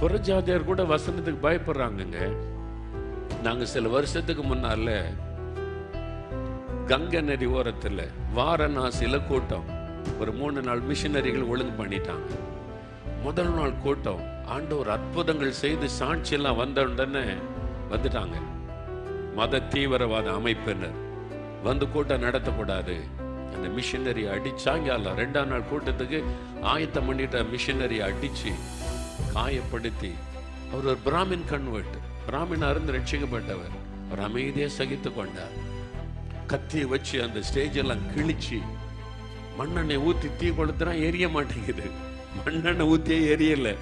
புறஜாதியார் கூட வசனத்துக்கு பயப்படுறாங்கங்க. நாங்க சில வருஷத்துக்கு முன்னால கங்கை நதி ஓரத்தில் வாரணாசியில கூட்டம். ஒரு மூணு நாள் மிஷினரிகள் ஒழுங்கு பண்ணிட்டாங்க. முதல் நாள் கூட்டம். ஆண்டவர் அற்புதங்கள் செய்து சாட்சி எல்லாம் வந்த உடனே வந்துட்டாங்க. மத தீவிரவாத அமைப்பினர். வந்து கூட்டம் நடத்தக்கூடாது. அந்த மிஷினரி அடிச்சாங்க. ரெண்டாம் நாள் கூட்டத்துக்கு ஆயத்தம் பண்ணிட்ட மிஷினரி அடிச்சு காயப்படுத்தி. அவர் ஒரு பிராமின் கன்வெர்ட் பிராமின் அருந்து ரட்சிக்கப்பட்டவர். அவர் அமைதியை சகித்து கொண்டார். கத்தியை வச்சு அந்த ஸ்டேஜ் எல்லாம் கிழிச்சு மண்ணெண்ணெய் ஊத்தி தீ கொளுத்துனா எரிய மாட்டேங்குது. மண்ணெண்ணெய் ஊத்தியே எரியல.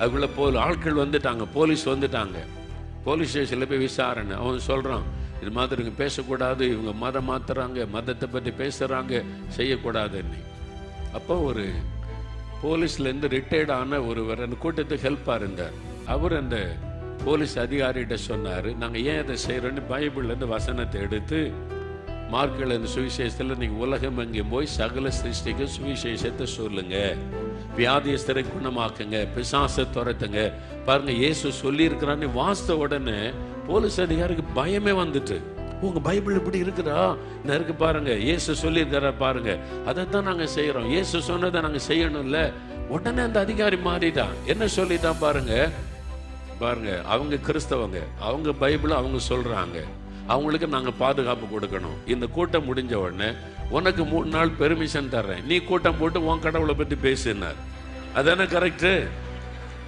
அதுக்குள்ள போல் ஆட்கள் வந்துட்டாங்க போலீஸ் வந்துட்டாங்க. போலீஸ் ஸ்டேஷன்ல போய் விசாரணை. அவன் சொல்றான் இது மாதிரி இவங்க பேசக்கூடாது இவங்க மதம் மாத்துறாங்க மதத்தை பத்தி பேசுறாங்க செய்யக்கூடாதுன்னு. அப்போ ஒரு போலீஸ்லேருந்து ரிட்டையர்ட் ஆன ஒருவர் அந்த கூட்டத்துக்கு ஹெல்ப்பாக இருந்தார். அவர் அந்த போலீஸ் அதிகாரிகிட்ட சொன்னார் நாங்கள் ஏன் அதை செய்கிறோன்னு பைபிள்லேருந்து வசனத்தை எடுத்து மார்க்கில் இந்த சுவிசேஷத்தில் நீங்கள் உலகம் எங்கேயும் போய் சகல சிருஷ்டிக்கு சுவிசேஷத்தை சொல்லுங்க. வியாதியஸ்தரை குணமாக்குங்க பிசாசை துரத்துங்க. பாருங்க இயேசு சொல்லியிருக்கிறான்னு வாசித்த உடனே போலீஸ் அதிகாரிக்கு பயமே வந்துட்டு. உங்க பைபிள் இப்படி இருக்குதா? நான் இருக்கு பாருங்க. இயேசு சொல்லியிருக்காரா பாருங்க. அதை தான் நாங்க செய்யறோம் இயேசு சொன்னதை நாங்க செய்யணும்ல. உடனே அந்த அதிகாரி மாறிட்டான். என்ன சொல்லிட்டான் பாருங்க? பாருங்க அவங்க கிறிஸ்தவங்க. அவங்க பைபிள் அவங்க சொல்றாங்க. அவங்களுக்கு நாங்கள் பாதுகாப்பு கொடுக்கணும். இந்த கூட்டம் முடிஞ்ச உடனே உனக்கு மூணு நாள் பெர்மிஷன் தர்றேன். நீ கூட்டம் போட்டு உன் கடவுளை பற்றி பேசினார். அதானே கரெக்டு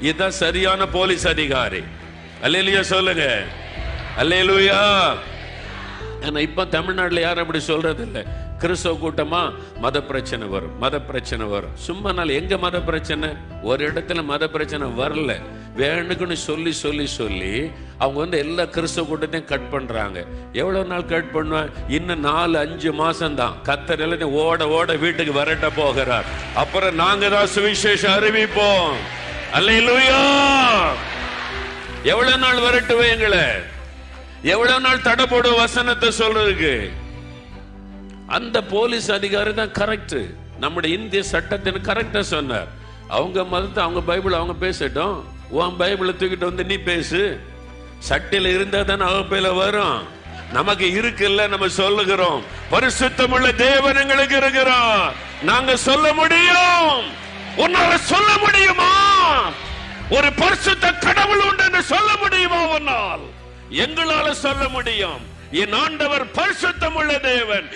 இதுதான் சரியான போலீஸ் அதிகாரி. அல்லேலூயா சொல்லுங்க. அல்லையிலுயா ஆனா இப்ப தமிழ்நாட்டுல யாரும் அப்படி சொல்கிறது இல்லை கிறிஸ்தவ கூட்டமா மத பிரச்சனை வரும் மத பிரச்சனை வரும். சும்மா நாள் எங்க மத பிரச்சனை? ஒரு இடத்துல மத பிரச்சனை வரல. வேணுக்குன்னு சொல்லி சொல்லி சொல்லி அவங்க வந்து எல்லா கிறிஸ்தவ கூட்டத்தையும் கட் பண்றாங்க. எவ்வளவு நாள் கட் பண்ணுவேன்? இன்னும் நாலு அஞ்சு மாசம் தான் கத்தர் எல்லாத்தையும் ஓட ஓட வீட்டுக்கு வரட்ட போகிறார். அப்புறம் நாங்க தான் சுவிசேஷம் அறிவிப்போம். அல்லேலூயா! எவ்வளவு நாள் வரட்டுவே எங்களை? எவ்வளவு நாள் தடை போடும் வசனத்தை சொல்றதுக்கு அந்த போலீஸ் அதிகாரி தான் கரெக்ட் நம்முடைய இந்திய சட்டத்தின் கரெக்டா சொன்னார் அவங்க மதத்தை அவங்க பைபிள் அவங்க பேசட்டும் உன் பைபிளை தூக்கிட்டு வந்து நீ பேசு சட்டையில் இருந்தா தானே அவப்பையில வரும் நமக்கு இருக்குல்ல நம்ம சொல்லுகிறோம் பரிசுத்தமுள்ள தேவன் எங்களுக்கு இருக்கிறோம் நாங்க சொல்ல முடியும் உன்னால சொல்ல முடியுமா ஒரு பரிசுத்த கடவுள் உண்டு என்று சொல்ல முடியுமா உன்னால் எங்களால சொல்ல முடியும். என் ஆண்டவர் பரிசுத்தமுள்ள தேவன்.